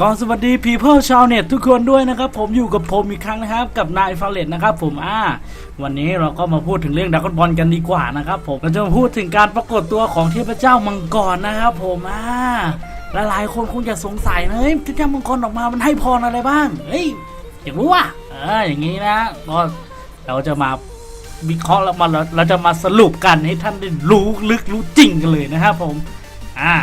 ก่อนสวัสดีพีเพิลชาวเน็ตทุกคนด้วยนะครับ ผมอยู่กับผมอีกครั้งนะครับ กับนายฟาเลตนะครับ ผมอ่า วันนี้เราก็มาพูดถึงเรื่องดักบอลกันดีกว่านะครับผมเราจะมาพูดถึงการปรากฏตัวของเทพเจ้ามังกรนะครับ ผมอ่าหลายๆคนคงจะสงสัยนะเฮ้ยเทพเจ้ามังกรออกมามันให้พรอะไรบ้างเฮ้ยอยากรู้อะเอออย่างนี้นะก็เราจะมาวิเคราะห์แล้วมาเราเราจะมาสรุปกันให้ท่านได้รู้ลึกรู้จริงกันเลยนะครับผม อ่า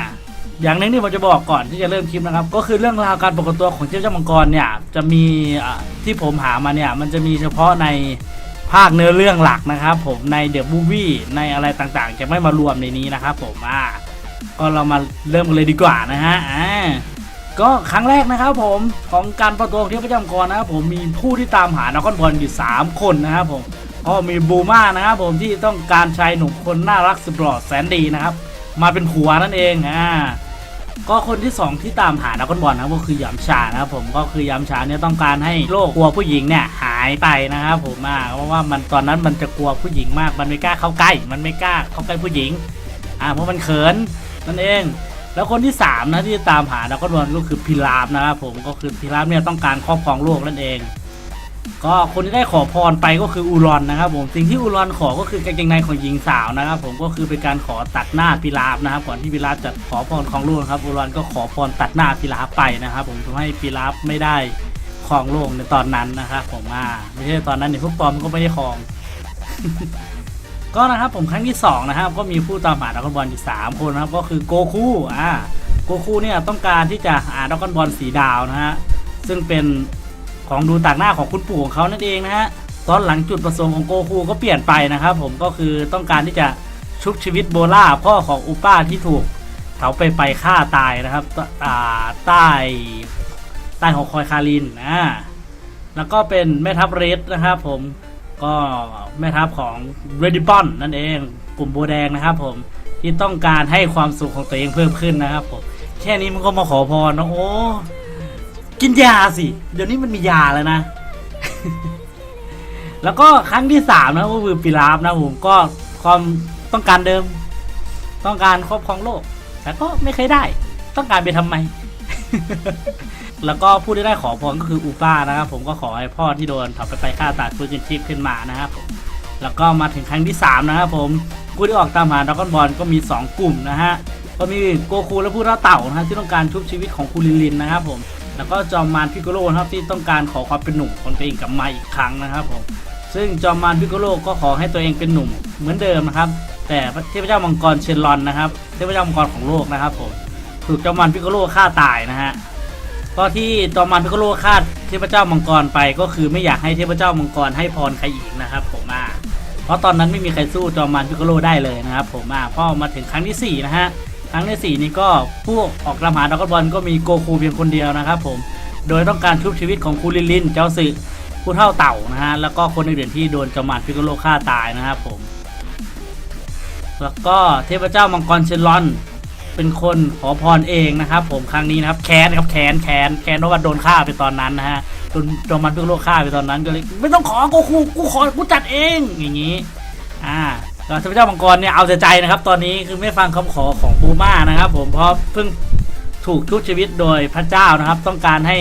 อย่างหนึงที่ผมจะบอกก่อนที่จะเริ่มคลิปนะครับ ก็คือเรื่องราวการปรากฏตัวของเทพเจ้ามังกรเนี่ยจะมีอ่าที่ผมหามาเนี่ยมันจะมีเฉพาะในภาคเนื้อเรื่องหลักนะครับผมในเดอะบูวี่ในอะไรต่างๆ จะไม่มารวมในนี้นะครับผมอ่าก็เรามาเริ่มกันเลยดีกว่านะฮะอ่าก็ครั้งแรกนะครับผมของการปรากฏตัวของเทพเจ้ามังกรนะครับผมมีผู้ที่ตามหานักบอลอยู่สามคนนะครับผมก็มีบูมานะครับผมที่ต้องการชายหนุ่มคนน่ารักสุดหล่อแสนดีนะครับมาเป็นผัวนั่นเองอ่า ก็คนที่สองที่ตามหานักบอลนะก็คือยามชานะครับผมก็คือยามชาเนี่ยต้องการให้โลกกลัวผู้หญิงเนี่ยหายไปนะครับผมอ่าเพราะว่ามันตอนนั้นมันจะกลัวผู้หญิงมาก มันไม่กล้าเข้าใกล้ มันไม่กล้าเข้าใกล้ผู้หญิงอ่าเพราะมันเขินนั่นเอง แล้วคนที่สามนะที่ตามหานักบอลก็คือพิลาฟนะครับผมก็คือพิลาฟเนี่ยต้องการครอบครองโลกนั่นเอง ก็คนที่ได้ขอพรไปก็คืออูรอนนะครับผมสิ่งที่อูรอนขอก็คือกางเกงในของหญิงสาวนะครับ ผมก็คือเป็นการขอตัดหน้าพิลาฟนะครับก่อนที่พิลาฟจะขอพรของโลกครับอูรอนก็ขอพรตัดหน้าพิลาฟไปนะครับ ผมทำให้พิลาฟไม่ได้ครองโลกในตอนนั้นนะครับผมอ่าไม่ใช่ตอนนั้นเนี่ยพวกปอมก็ไม่ได้ครอง ก็นะครับผมครั้งที่สองนะครับก็มีผู้ตามหาดรากอนบอลอยู่สามคนนะครับ ก็คือโกคูอ่าโกคูเนี่ยต้องการที่จะหาดรากอนบอลสีดาวนะฮะซึ่งเป็น ของดูต่างหน้าของคุณปู่ของเขานั่นเองนะฮะตอนหลังจุดประสงค์ของโกคูก็เปลี่ยนไปนะครับ ผมก็คือต้องการที่จะชุบชีวิตโบล่าพ่อของอุป้าที่ถูกเขาไปไปฆ่าตายนะครับตอ่าใต้ใต้ของคอยคารินอ่าแล้วก็เป็นแม่ทัพเรดนะครับผมก็แม่ทัพของเรดิปอนนั่นเองกลุ่มโบแดงนะครับผมที่ต้องการให้ความสุขของตัวเองเพิ่มขึ้นนะครับผมแค่นี้มันก็มาขอพรนะโอ้ กินยาสิ เดี๋ยวนี้มันมียาแล้วนะ แล้วก็ครั้งที่สามนะก็คือปิลาฟนะผมก็ความต้องการเดิม ต้องการครอบครองโลก แต่ก็ไม่เคยได้ ต้องการไปทำไม แล้วก็ผู้ที่ได้ขอพรก็คืออูป้านะครับผมก็ขอให้พ่อที่โดนเผาไปไปฆ่าตัดฟื้นชีพขึ้นมานะครับผมแล้วก็มาถึงครั้งที่3นะครับผมผู้ที่ออกตามหาดราก้อนบอลก็มี 2 กลุ่มนะฮะก็มีโกคูและผู้ล่าเต่านะฮะที่ต้องการชุบชีวิตของคูลินลินนะครับผม แล้วก็จอมมารพิกโกโลนะครับที่ต้องการขอความเป็นหนุ่มของตัวเองกลับมาอีกครั้งนะครับผมซึ่งจอมมารพิกโกโลก็ขอให้ตัวเองเป็นหนุ่มเหมือนเดิมนะครับ แต่เทพเจ้ามังกรเชนรอนนะครับเทพเจ้ามังกรของโลกนะครับผมถูกจอมมารพิกโกโลฆ่าตายนะฮะก็ที่จอมมารพิกโลคาเทพเจ้ามังกรไปก็คือไม่อยากให้เทพเจ้ามังกรให้พรใครอีกนะครับผมอ่าเพราะตอนนั้นไม่มีใครสู้จอมมารพิกโลได้เลยนะครับผมอ่าพอมาถึงครั้งที่สี่นะฮะ รั้งที่สี่นี้ก็ผู้ออกตามหาดราก้อนบอลก็มีโกคูเพียงคนเดียวนะครับผม โดยต้องการชุบชีวิตของคูลินลิน เจ้าสึผู้เท่าเต่านะฮะ แล้วก็คนอื่นๆที่โดนจอมมารพิกโลฆ่าตายนะครับผม แล้วก็เทพเจ้ามังกรเชนรอน เป็นคนขอพรเองนะครับ ผมครั้งนี้นะครับแค้นครับแค้นแค้นแค้นเพราะว่าโดนฆ่าไปตอนนั้นนะฮะโดนโดนมันเพิ่งโลกฆ่าไปตอนนั้นก็เลยไม่ต้องขอกูกูกูขอกูจัดเองอย่างนี้ อ่าแล้วเทพเจ้ามังกรเนี่ยเอาแต่ใจนะครับ ตอนนี้คือไม่ฟังคำขอของปูม่านะครับ ผมเพราะเพิ่งถูกชุบชีวิตโดยพระเจ้านะครับ ต้องการให้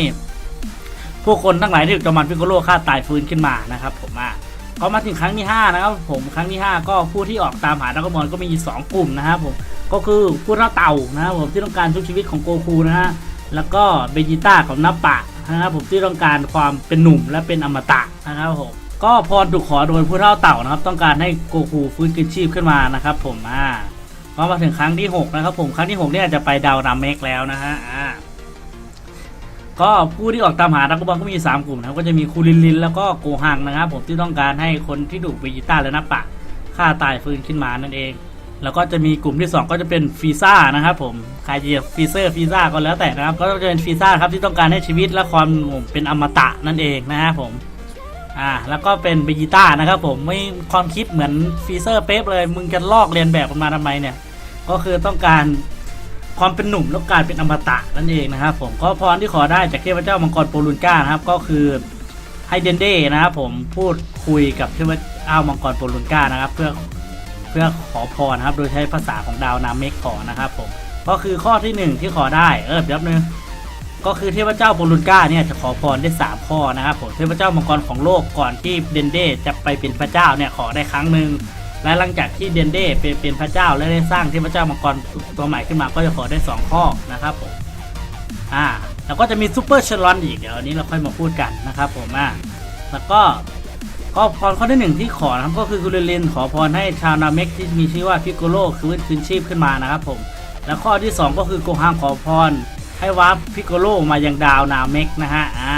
ผู้คนทั้งหลายที่ถูกจอมันพิโกโลฆ่าตายฟื้นขึ้นมานะครับ ผมอะก็มาถึงครั้งที่ห้านะครับ ผมครั้งที่ห้าก็ผู้ที่ออกตามหาดรากอนก็มีสองกลุ่มนะครับผมก็คือผู้ร่าเต่านะครับผมที่ต้องการชุบชีวิตของโกคูนะฮะแล้วก็เบจิต้าของนับปะนะครับผมที่ต้องการความเป็นหนุ่มและเป็นอมตะนะครับผม ก็พรถูกขอโดยผู้เท่าเต่านะครับ ต้องการให้โกคูฟื้นคืนชีพขึ้นมานะครับผมอ่าก็มาถึงครั้งที่ 6 นะครับผมครั้งที่ 6 เนี่ยจะไปดาวนาเมกแล้วนะฮะอ่าก็ผู้ที่ออกตามหาดักบอลก็มี 3 กลุ่มนะครับก็จะมีคูลินลินแล้วก็โกหังนะครับ ผมที่ต้องการให้คนที่ถูกเบจิต้าและนับปะฆ่าตายฟื้นขึ้นมานั่นเอง แล้วก็จะมีกลุ่มที่ 2 ก็จะเป็นฟีซ่านะครับผมใครจะเรียกฟีเซอร์ฟีซ่าก็แล้วแต่นะครับ ก็จะเป็นฟีซ่าครับที่ต้องการให้ชีวิตและความเป็นอมตะนั่นเองนะครับผม อ่าแล้วก็เป็นเบจิต้านะครับผมไม่ความคิดเหมือนฟีเซอร์เป๊ะเลย มึงจะลอกเรียนแบบมันมาทำไมเนี่ย ก็คือต้องการความเป็นหนุ่มแล้วการเป็นอมตะนั่นเองนะครับผมก็พรที่ขอได้จากเทพเจ้ามังกรโปรุนก้านะครับก็คือให้เดนเด้นะครับผมพูดคุยกับเทพเจ้ามังกรโปรุนก้านะครับ เพื่อเพื่อขอพรนะครับ โดยใช้ภาษาของดาวนาเมกขอนะครับผมก็คือข้อที่หนึ่งที่ขอได้เออเดี๋ยวนึง ก็คือเทพเจ้าโปลุนก้าเนี่ยจะขอพรได้ 3 ข้อนะครับผมเทพเจ้ามังกรของโลกก่อนที่เดนเดจะไปเป็นพระเจ้าเนี่ยขอได้ครั้งหนึ่งและหลังจากที่เดนเดเป็นเป็นพระเจ้าและได้สร้างเทพเจ้ามังกรตัวใหม่ขึ้นมาก็จะขอได้ 2 ข้อนะครับผมอ่าแล้วก็จะมีซูเปอร์ชลลอนอีกเดี๋ยวอันนี้เราค่อยมาพูดกันนะครับผมอ่าแล้วก็ก็พรข้อที่หนึ่งที่ขอนะครับก็คือกุลลินขอพรให้ชาวนาเม็กที่มีชื่อว่าพิโกโลคือคืนชีพขึ้นมานะครับผม แล้วข้อที่ 2 ก็คือโกฮังขอพร ให้วาร์ปพิโกโลมายังดาวนาเมกนะฮะอ่า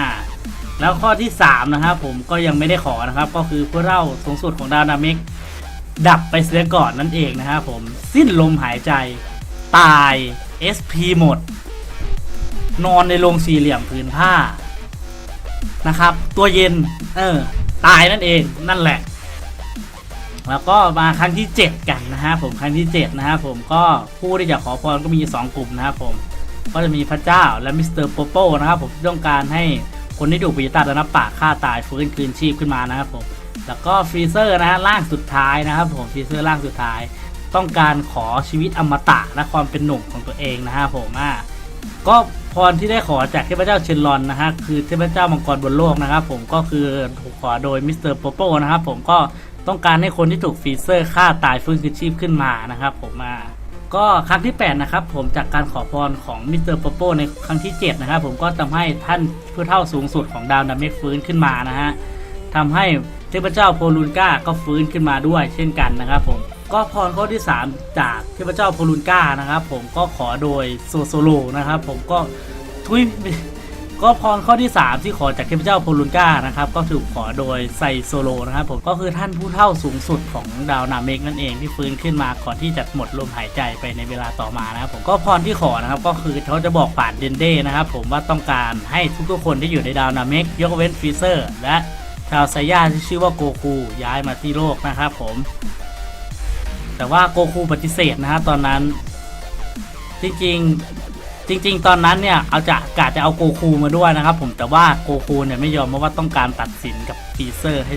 แล้วข้อที่ 3 นะครับผมก็ยังไม่ได้ขอนะครับ ก็คือผู้เล่าสูงสุดของดาวนาเมกดับไปเสียก่อนนั่นเองนะครับผมสิ้นลมหายใจ ตาย SP หมด นอนในโรงสี่เหลี่ยมผืนผ้านะครับ ตัวเย็น เออ ตายนั่นเองนั่นแหละ แล้วก็มาครั้งที่ 7 กันนะฮะผมครั้งที่ 7 นะฮะผมก็ผู้ที่จะขอพรก็มี 2 กลุ่มนะครับผม ก็จะมีพระเจ้าและมิสเตอร์โปโป้นะครับผมที่ต้องการให้คนที่ถูกปิยตาและนับปากฆ่าตายฟื้นคืนชีพขึ้นมานะครับผมแล้วก็ฟรีเซอร์นะฮะร่างสุดท้ายนะครับผมฟรีเซอร์ร่างสุดท้าย ต้องการขอชีวิตอมตะและความเป็นหนุ่มของตัวเองนะฮะผมอ่าก็พรที่ได้ขอจากเทพเจ้าเชนลอนนะฮะคือเทพเจ้ามังกรบนโลกนะครับผมก็คือถูกขอโดยมิสเตอร์โปโป้นะครับผมก็ต้องการให้คนที่ถูกฟรีเซอร์ฆ่าตายฟื้นคืนชีพขึ้นมานะครับผมอ่า ก็ครั้งที่ 8 นะครับ ผมจากการขอพรของมิสเตอร์โปโปในครั้งที่ 7 นะครับ ผมก็ทำให้ท่านผู้เท่าสูงสุดของดาวนาเมกฟื้นขึ้นมานะฮะทำให้เทพเจ้าโพลูนก้าก็ฟื้นขึ้นมาด้วยเช่นกันนะครับผมก็พรข้อที่ 3 จากเทพเจ้าโพลูนก้านะครับ ผมก็ขอโดยโซโซโลนะครับ ผมก็ทุย ก็พรข้อที่ 3 ที่ขอจากเทพเจ้าโพลุนก้านะครับก็ถูกขอโดยไซโซโลนะครับผมก็คือท่านผู้เท่าสูงสุดของดาวนาเมกนั่นเองที่ฟื้นขึ้นมาก่อนที่จะหมดลมหายใจไปในเวลาต่อมานะครับผมก็พรที่ขอนะครับก็คือเขาจะบอกผ่านเดนเด้นะครับผมว่าต้องการให้ทุกๆคนที่อยู่ในดาวนาเมกยกเว้นฟรีเซอร์และชาวไซย่าที่ชื่อว่าโกคูย้ายมาที่โลกนะครับผมแต่ว่าโกคูปฏิเสธนะฮะตอนนั้นจริงๆ จริง ๆ ตอนนั้นเนี่ยเอาจะกะจะเอาโกคูมาด้วยนะครับผมแต่ว่าโกคูเนี่ยไม่ยอมเพราะว่าต้องการตัดสินกับฟีเซอร์ให้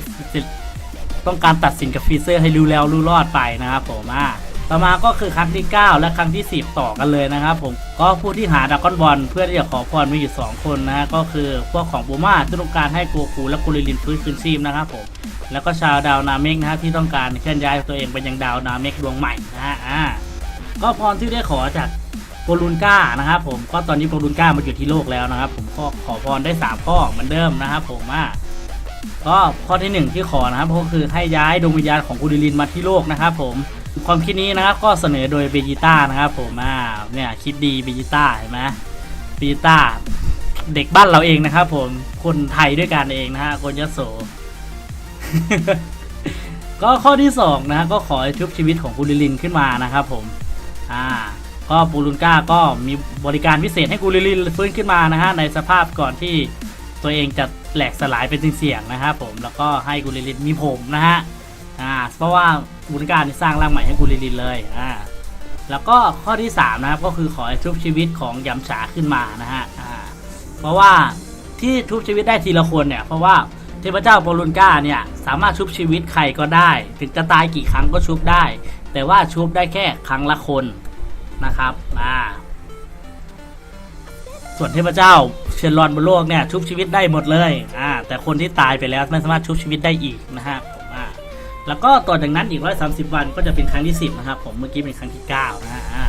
ต้องการตัดสินกับฟีเซอร์ให้รู้แล้วรู้รอดไปนะครับผมอ่าต่อมาก็คือครั้งที่ 9 และครั้งที่ 10 ต่อกันเลยนะครับผมก็ผู้ที่หาดากอนบอลเพื่อที่จะขอพรมีอยู่ 2 คนนะฮะก็คือพวกของบูมาที่ต้องการให้โกคูและกุลิลินฟื้นคืนชีพนะครับผมแล้วก็ชาวดาวนาเมกนะฮะที่ต้องการเคลื่อนย้ายตัวเองไปยังดาวนาเมกดวงใหม่นะฮะอ่าก็พรที่ได้ขอจาก โปลูนก้านะครับผมก็ตอนนี้โปลูนก้ามาอยู่ที่โลกแล้วนะครับ ผมก็ขอพรได้ 3 ข้อเหมือนเดิมนะครับ ผมอะก็ข้อที่ 1 ที่ขอนะครับก็คือให้ย้ายดวงวิญญาณของกูดิลินมาที่โลกนะครับ ผมความคิดนี้นะครับก็เสนอโดยเบจิต้านะครับผมอ่าเนี่ยคิดดีเบจิต้าเห็นไหมเบจิต้าเด็กบ้านเราเองนะครับ ผมคนไทยด้วยกันเองนะฮะคนยโสก็ข้อที่สองนะก็ขอให้ชุบชีวิตของกูดิลินขึ้นมานะครับผม อ่า ก็ปูรุนก้าก็มีบริการพิเศษให้กูลิลินฟื้นขึ้นมานะฮะในสภาพก่อนที่ตัวเองจะแหลกสลายเป็นเสียงนะครับผมแล้วก็ให้กูลิลินมีผมนะฮะอ่าเพราะว่าปูรุนก้านี่สร้างร่างใหม่ให้กูลิลินเลยอ่าแล้วก็ข้อที่สามนะครับก็คือขอให้ทุบชีวิตของยำฉาขึ้นมานะฮะอ่าเพราะว่าที่ทุบชีวิตได้ทีละคนเนี่ยเพราะว่าเทพเจ้าโปรุนก้าเนี่ยสามารถชุบชีวิตใครก็ได้ ถึงจะตายกี่ครั้งก็ชุบได้ แต่ว่าชุบได้แค่ครั้งละคน นะครับอ่าส่วนเทพเจ้าเชนรอนบนโลกเนี่ยชุบชีวิตได้หมดเลยอ่าแต่คนที่ตายไปแล้วไม่สามารถชุบชีวิตได้อีกนะฮะผมอ่าแล้วก็ต่อจากนั้นอีก130วันก็จะเป็นครั้งที่10นะครับผมเมื่อกี้เป็นครั้งที่9นะฮะอ่า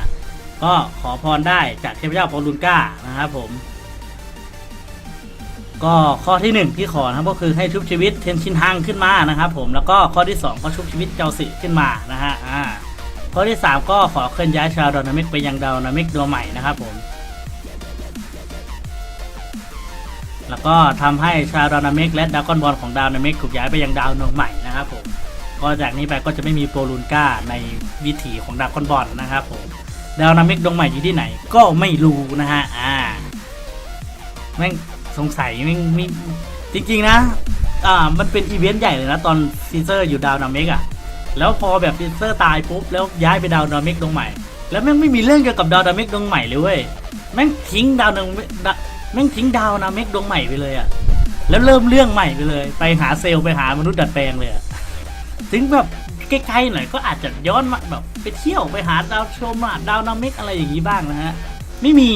ก็ขอพรได้จากเทพเจ้าพอลุนก้านะครับผมก็ข้อที่ 1 ที่ขอนะครับก็คือให้ชุบชีวิตเทนชินฮังขึ้นมานะครับผมแล้วก็ข้อที่ 2 ก็ชุบชีวิตเจ้าสิขึ้นมานะฮะอ่า ข้อที่ 3 ก็ขอเคลื่อนย้ายชาวดานามิกไปยังดาวนามิกดวงใหม่นะครับผม แล้วก็ทำให้ชาวดาวนามิกและดาวก้อนบอลของดาวนามิกถูกย้ายไปยังดาวดวงใหม่นะครับผมก็จากนี้ไปก็จะไม่มีโปรลูนก้าในวิถีของดาวก้อนบอลนะครับผมดาวนามิกดวงใหม่อยู่ที่ไหนก็ไม่รู้นะฮะอ่าแม่งสงสัยแม่งไม่จริงๆนะอ่ามันเป็นอีเวนต์ใหญ่เลยนะตอนซีเซอร์อยู่ดาวนามิกอะ แล้วพอแบบฟินเซอร์ตายปุ๊บแล้วย้ายไปดาวดามิกดวงใหม่ แล้วแม่งไม่มีเรื่องเกี่ยวกับดาวดามิกดวงใหม่เลยเว้ยแม่งทิ้งดาวดวงดาแม่งทิ้งดาวนามิกดวงใหม่ไปเลยอะแล้วเริ่มเรื่องใหม่ไปเลย ไปหาเซลล์ไปหามนุษย์ดัดแปลงเลยถึงแบบใกล้ๆหน่อยก็อาจจะย้อนมาแบบไปเที่ยวไปหาดาวชมอะดาวนามิกอะไรอย่างนี้บ้างนะฮะไม่มี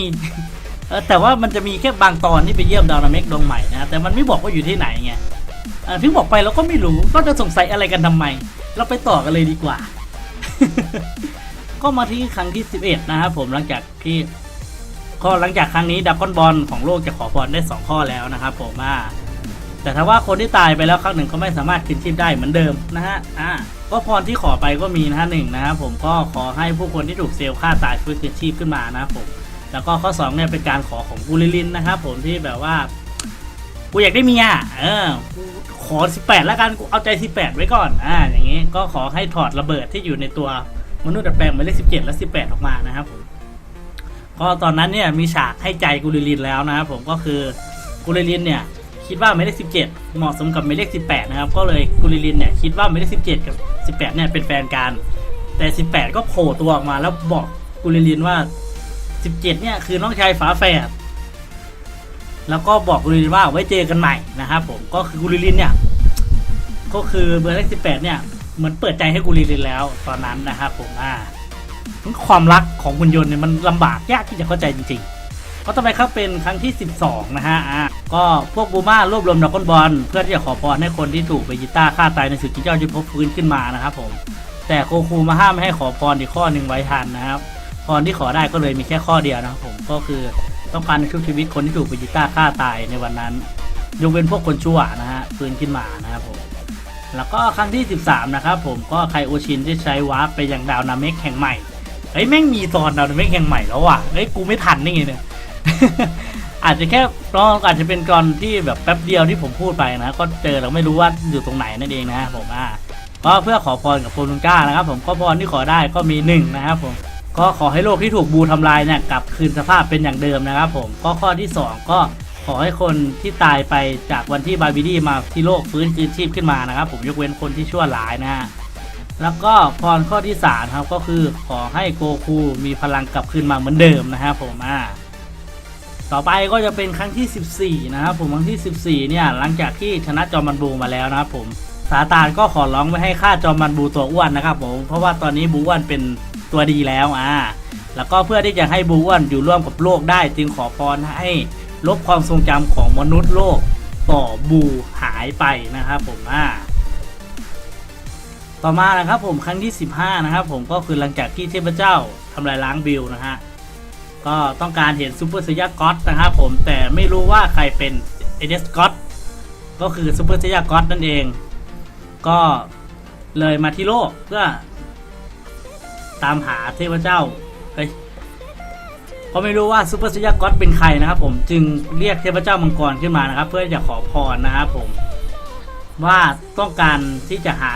แต่ว่ามันจะมีแค่บางตอนที่ไปเยี่ยมดาวนาเมกดวงใหม่นะแต่มันไม่บอกว่าอยู่ที่ไหนไง ถึงบอกไปเราก็ไม่รู้ก็จะสงสัยอะไรกันทำไม เราไปต่อกันเลยดีกว่า ก็มาที่ครั้งที่ 11 นะครับผมหลังจากที่ก็หลังจากครั้งนี้ดับก้อนบอลของโลกจะขอพรได้ 2 ข้อแล้วนะครับผมว่าแต่ถ้าว่าคนที่ตายไปแล้วครั้งหนึ่งก็ไม่สามารถคืนชีพได้เหมือนเดิมนะฮะ อ่า ก็พรที่ขอไปก็มีนะฮะหนึ่งนะครับผมก็ขอให้ผู้คนที่ถูกเซลล์ฆ่าตายฟื้นคืนชีพขึ้นมานะครับผม แล้วก็ข้อสองเนี่ยเป็นการขอของกูลิลินนะครับผมที่แบบว่า กูอยากได้เมีย เออ กู ขอ 18 แล้วกันกูเอาใจ 18 ไว้ก่อน อ่า อย่างงี้ก็ขอให้ถอดระเบิดที่อยู่ในตัวมนุษย์ดัดแปลงหมายเลข17 และ 18 ออกมานะครับผมก็ตอนนั้นเนี่ยมีฉากให้ใจกูลิลินแล้วนะครับผมก็คือกูลิลินเนี่ยคิดว่าหมายเลข17 เหมาะสมกับหมายเลข18 นะครับ ก็เลยกูลิลินเนี่ยคิดว่าหมายเลข17 กับ 18 เนี่ยเป็นแฟนกัน แต่ 18 ก็โผล่ตัวออกมาแล้วบอกกูลิลินว่า 17 เนี่ยคือน้องชายฝาแฝด แล้วก็บอกกูลิลินว่าไว้เจอกันใหม่นะครับผมก็คือกูลิลินเนี่ยก็คือเบอร์เลข18เนี่ยเหมือนเปิดใจให้กูลิลินแล้วตอนนั้นนะครับผมอ่าความรักของคุณยนต์เนี่ยมันลำบากยากที่จะเข้าใจจริงๆ ก็ต่อไปครับเป็นครั้งที่ 12 นะฮะอะก็พวกบูมารวบรวมดราก้อนบอลเพื่อที่จะขอพรให้คนที่ถูกเบจิต้าฆ่าตายในสึกจิงเจ้ายุทธภพฟื้นขึ้นมานะครับผมแต่โคคูมาห้ามไม่ให้ขอพรอีกข้อหนึ่งไว้ทันนะครับพรที่ขอได้ก็เลยมีแค่ข้อเดียวนะครับผมก็คือ ต้องการชุบชีวิตคนที่ถูกเบจิต้าฆ่าตายในวันนั้นยกเว้นพวกคนชั่วนะฮะฟื้นขึ้นมานะครับผมแล้วก็ครั้งที่ 13 นะครับผมก็ไคโอชินที่ใช้วาร์ปไปยังดาวนาเมกแห่งใหม่เฮ้ยแม่งมีตอนดาวนาเมกแห่งใหม่แล้วว่ะเฮ้ยกูไม่ทันนี่ไงเนี่ยอาจจะแค่ตอนอาจจะเป็นตอนที่แบบแป๊บเดียวที่ผมพูดไปนะ ก็เจอเราไม่รู้ว่าอยู่ตรงไหนนั่นเองนะผมอ่าก็เพื่อขอพรกับโพลุนก้านะครับผมก็พรที่ขอได้ก็มีหนึ่งนะครับผม ก็ขอให้โลกที่ถูกบูทำลายเนี่ยกลับคืนสภาพเป็นอย่างเดิมนะครับผมก็ข้อที่สองก็ขอให้คนที่ตายไปจากวันที่บาร์บีดี้มาที่โลกฟื้นคืนชีพขึ้นมานะครับ ผมยกเว้นคนที่ชั่วร้ายนะฮะแล้วก็พรข้อที่สามครับก็คือขอให้โกคูมีพลังกลับคืนมาเหมือนเดิมนะครับผมอ่าต่อไปก็จะเป็นครั้งที่ 14 นะครับผมครั้งที่ 14 เนี่ยหลังจากที่ชนะจอมมันบูมาแล้วนะครับผมซาตานก็ขอร้องไม่ให้ฆ่าจอมมันบูตัวอ้วนนะครับผมเพราะว่าตอนนี้บูอ้วนเป็น ตัวดีแล้วอ่าแล้วก็เพื่อที่จะให้บูอ้วนอยู่ร่วมกับโลกได้ จึงขอพรให้ลบความทรงจำของมนุษย์โลกต่อบูหายไปนะครับผมอ่าต่อมานะครับผมครั้งที่ 15 นะครับผมก็คือหลังจากที่เทพเจ้าทำลายล้างบิลนะฮะก็ต้องการเห็นซูเปอร์เซียก็อตนะครับผมแต่ไม่รู้ว่าใครเป็นเอเดสก็อตก็คือซูเปอร์เซียก็อตนั่นเอง ก็เลยมาที่โลกเพื่อ ตามหาเทพเจ้าเฮ้ยก็ไม่รู้ว่าซูเปอร์เซียก็อตเป็นใครนะครับ ผมจึงเรียกเทพเจ้ามังกรขึ้นมานะครับ เพื่อจะขอพรนะครับผม ว่าต้องการที่จะหา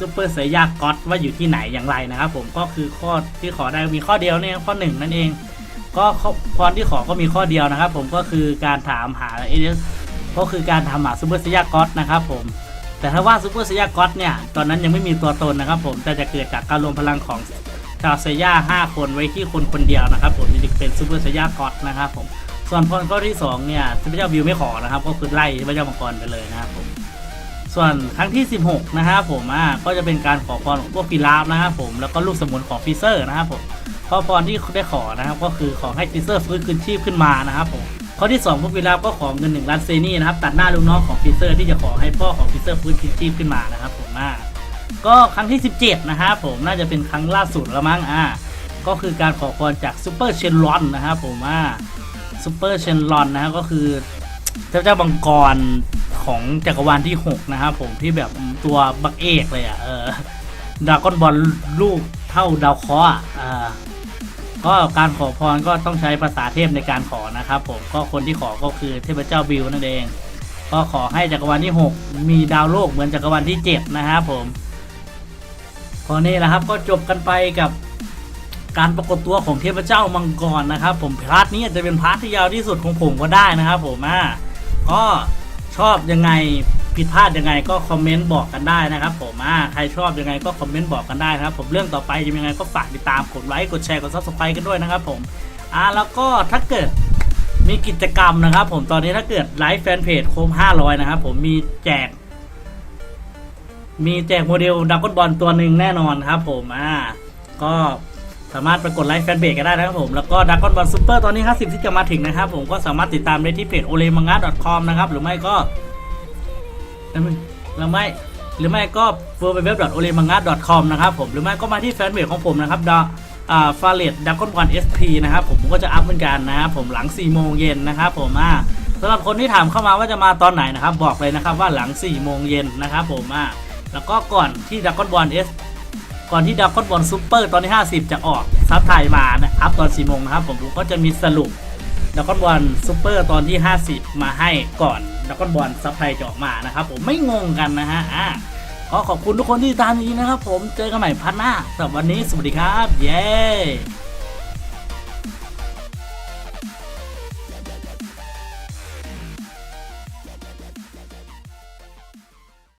ซูเปอร์เซยาก็อตว่าอยู่ที่ไหนอย่างไรนะครับ ผมก็คือข้อที่ขอได้มีข้อเดียวเนี่ยข้อหนึ่งนั่นเอง ก็พรที่ขอก็มีข้อเดียวนะครับ ผมก็คือการถามหาเอเดสก็คือการถามหาซูเปอร์เซยาก็อตนะครับผมแต่ถ้าว่าซูเปอร์เซยาก็อตเนี่ยตอนนั้นยังไม่มีตัวตนนะครับ ผมแต่จะเกิดจากการรวมพลังของ ชาวเซย่าห้าคนไว้ที่คนคนเดียวนะครับผมนี่เป็นซูเปอร์เซย่าก็อตนะครับผมส่วนพรข้อที่สองเนี่ยเทพเจ้าบิวไม่ขอนะครับ ก็คือไล่เทพเจ้ามังกรไปเลยนะครับผมส่วนครั้งที่ 16 นะครับผมอ่าก็จะเป็นการขอพรของพวกฟิลาฟนะครับผมแล้วก็ลูกสมุนของฟิเซอร์นะครับผมข้อพรที่ได้ขอนะครับ ก็คือขอให้ฟิเซอร์ฟื้นคืนชีพขึ้นมานะครับผมข้อที่ 2 พวกฟิลาฟก็ขอเงิน1ล้านเซนี่นะครับตัดหน้าลูกน้องของฟิเซอร์ที่จะขอให้พ่อของฟิเซอร์ฟื้นคืนชีพขึ้นมานะครับผมอ่า ก็ครั้งที่ 17 นะครับผมน่าจะเป็นครั้งล่าสุดแล้วมั้งอ่าก็คือการขอพรจากซูเปอร์เชนลอนนะครับผมอ่าซูเปอร์เชนลอนนะครับก็คือเจ้าเจ้าบังกรของจักรวาลที่ 6 นะครับผมที่แบบตัวบักเอกเลยอะเออดาก้อนบอลลูกเท่าดาวคอะอ่าก็การขอพรก็ต้องใช้ภาษาเทพในการขอนะครับผมก็คนที่ขอก็คือเทพเจ้าบิลนั่นเอง ก็ขอให้จักรวาลที่ 6 มีดาวโลกเหมือนจักรวาลที่ 7 นะครับผม พอนี่แหละครับก็จบกันไปกับการปรากฏตัวของเทพเจ้ามังกรนะครับผมพาร์ทนี้อาจจะเป็นพาร์ทที่ยาวที่สุดของผมก็ได้นะครับผมอ่าก็ชอบยังไงผิดพลาดยังไงก็คอมเมนต์บอกกันได้นะครับผมอ่าใครชอบยังไงก็คอมเมนต์บอกกันได้นะครับผมเรื่องต่อไปจะยังไงก็ฝากติดตามกดไลค์กดแชร์กดซับสไครต์กันด้วยนะครับผมอ่าแล้วก็ถ้าเกิดมีกิจกรรมนะครับผมตอนนี้ถ้าเกิดไลฟ์แฟนเพจโคม500 นะครับผมมีแจก มีแจกโมเดลดักกอนบอลตัวหนึ่งแน่นอนครับผมอ่าก็สามารถไปกดไลค์แฟนเพจกันได้นะครับผม แล้วก็ดักกอนบอลซูเปอร์ตอนนี้50ที่จะมาถึงนะครับผมก็สามารถติดตามได้ที่เพจ o l e m a n g a c o m นะครับ หรือไม่ก็หรือไม่หรือไม่ก็ w w w o l e m a n g a c o m นะครับผมหรือไม่ก็มาที่แฟนเพจของผมนะครับดอ่าฟาเลตดักกอนบอลเอสพีนะครับผมผมก็จะอัพเหมือนกันนะครับผมหลัง4โมงเย็นนะครับผมอ่าสำหรับคนที่ถามเข้ามาว่าจะมาตอนไหนนะครับ บอกเลยนะครับว่าหลัง4โมงเย็นนะครับผมอ่า แล้วก็ก่อนที่ดักกอนบอลเอสก่อนที่ดาวคอนบอลซูเปอร์ตอนที่ 50 จะออกซับไทยมานะอัพตอน4โมงนะครับผมผมก็จะมีสรุปดาวคอนบอลซูเปอร์ตอนที่ 50 มาให้ก่อนดาวคอนบอลซับไทยจะออกมานะครับผมไม่งงกันนะฮะอะก็ขอบคุณทุกคนที่ติดตามจริงๆนะครับผมเจอกันใหม่พันหน้าสำหรับวันนี้สวัสดีครับ เย้